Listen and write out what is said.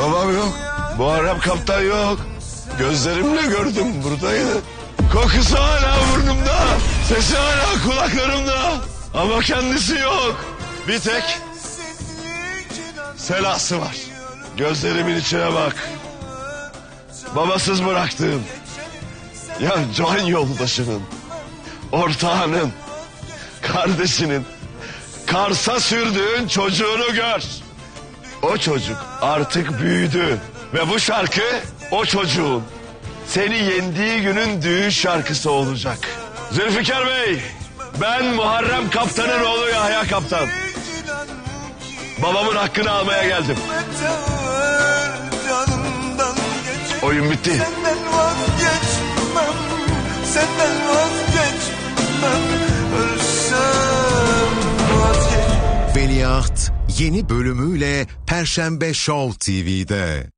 Babam yok. Muharrem kaptan yok. Gözlerimle gördüm buradaydı. Kokusu hala burnumda. Sesi hala kulaklarımda. Ama kendisi yok. Bir tek selası var. Gözlerimin içine bak. Babasız bıraktığım. Ya can yoldaşının, ortağının, kardeşinin, Kars'a sürdüğün çocuğunu gör. O çocuk artık büyüdü ve bu şarkı o çocuğun seni yendiği günün düğün şarkısı olacak. Zülfikar Bey, ben Muharrem Kaptan'ın oğlu Yahya Kaptan. Babamın hakkını almaya geldim. Oyun bitti. Senden vazgeçmem Veliaht yeni bölümüyle Perşembe Show TV'de.